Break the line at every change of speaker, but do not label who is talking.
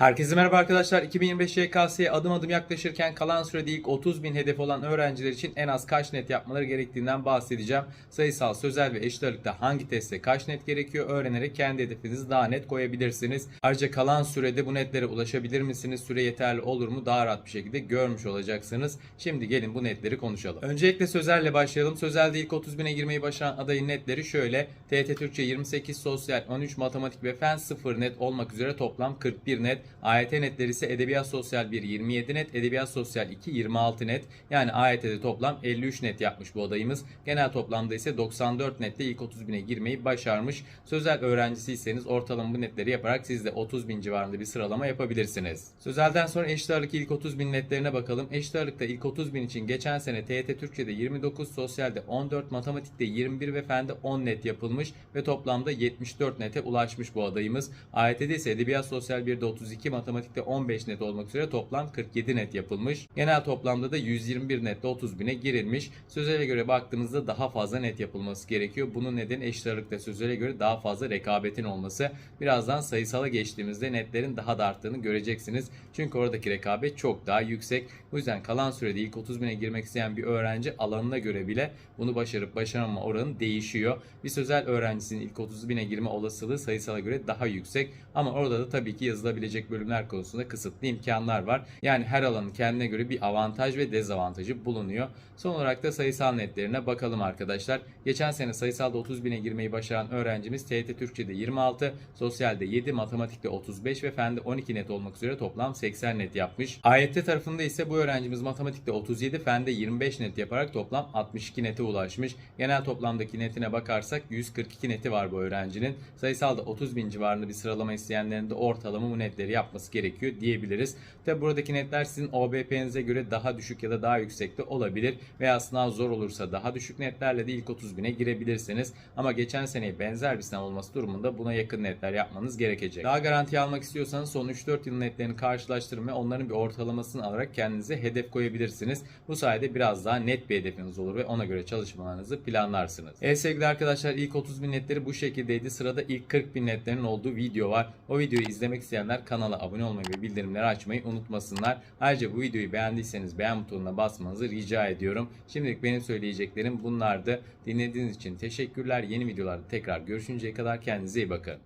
Herkese merhaba arkadaşlar. 2025 YKS'ye adım adım yaklaşırken kalan sürede ilk 30 bin hedef olan öğrenciler için en az kaç net yapmaları gerektiğinden bahsedeceğim. Sayısal, sözel ve eşit ağırlıkta hangi testte kaç net gerekiyor öğrenerek kendi hedefinizi daha net koyabilirsiniz. Ayrıca kalan sürede bu netlere ulaşabilir misiniz? Süre yeterli olur mu? Daha rahat bir şekilde görmüş olacaksınız. Şimdi gelin bu netleri konuşalım. Öncelikle sözelle başlayalım. Sözelde ilk 30 bine girmeyi başaran adayın netleri şöyle. TET Türkçe 28, Sosyal 13, Matematik ve Fen 0 net olmak üzere toplam 41 net. AYT netleri ise Edebiyat Sosyal 1 27 net, Edebiyat Sosyal 2 26 net. Yani AYT'de toplam 53 net yapmış bu adayımız. Genel toplamda ise 94 netle ilk 30 bine girmeyi başarmış. Sözel öğrencisiyseniz ortalama bu netleri yaparak siz de 30 bin civarında bir sıralama yapabilirsiniz. Sözelden sonra eşit ağırlık ilk 30 bin netlerine bakalım. Eşit ağırlıkta ilk 30 bin için geçen sene TYT Türkçe'de 29, Sosyal'de 14, Matematik'te 21 ve Fen'de 10 net yapılmış ve toplamda 74 nete ulaşmış bu adayımız. AYT'de ise Edebiyat Sosyal 1'de 32, Matematik'te 15 net olmak üzere toplam 47 net yapılmış. Genel toplamda da 121 nette 30 bine girilmiş. Sözele göre baktığımızda daha fazla net yapılması gerekiyor. Bunun nedeni eşit ağırlıkta sözele göre daha fazla rekabetin olması. Birazdan sayısala geçtiğimizde netlerin daha da arttığını göreceksiniz. Çünkü oradaki rekabet çok daha yüksek. Bu yüzden kalan sürede ilk 30 bine girmek isteyen bir öğrenci alanına göre bile bunu başarıp başaramama oranı değişiyor. Bir sözel öğrencisinin ilk 30 bine girme olasılığı sayısala göre daha yüksek. Ama orada da tabii ki yazılabilecek bölümler konusunda kısıtlı imkanlar var. Yani her alanın kendine göre bir avantaj ve dezavantajı bulunuyor. Son olarak da sayısal netlerine bakalım arkadaşlar. Geçen sene sayısalda 30 bine girmeyi başaran öğrencimiz TYT Türkçe'de 26, Sosyal'de 7, Matematik'te 35 ve Fen'de 12 net olmak üzere toplam 80 net yapmış. AYT tarafında ise bu öğrencimiz Matematik'te 37, Fen'de 25 net yaparak toplam 62 nete ulaşmış. Genel toplamdaki netine bakarsak 142 neti var bu öğrencinin. Sayısalda 30 bin civarında bir sıralama isteyenlerin de ortalama bu netleri yapması gerekiyor diyebiliriz. Tabi buradaki netler sizin OBP'nize göre daha düşük ya da daha yüksek de olabilir veya sınav zor olursa daha düşük netlerle de ilk 30 bine girebilirsiniz. Ama geçen seneye benzer bir sınav olması durumunda buna yakın netler yapmanız gerekecek. Daha garanti almak istiyorsanız son 3-4 yıl netlerini karşılaştırın ve onların bir ortalamasını alarak kendinize hedef koyabilirsiniz. Bu sayede biraz daha net bir hedefiniz olur ve ona göre çalışmalarınızı planlarsınız. Evet sevgili arkadaşlar ilk 30 bin netleri bu şekildeydi. Sırada ilk 40 bin netlerin olduğu video var. O videoyu izlemek isteyenler kanala abone olmayı ve bildirimleri açmayı unutmasınlar. Ayrıca bu videoyu beğendiyseniz beğen butonuna basmanızı rica ediyorum. Şimdilik benim söyleyeceklerim bunlardı. Dinlediğiniz için teşekkürler. Yeni videolarda tekrar görüşünceye kadar kendinize iyi bakın.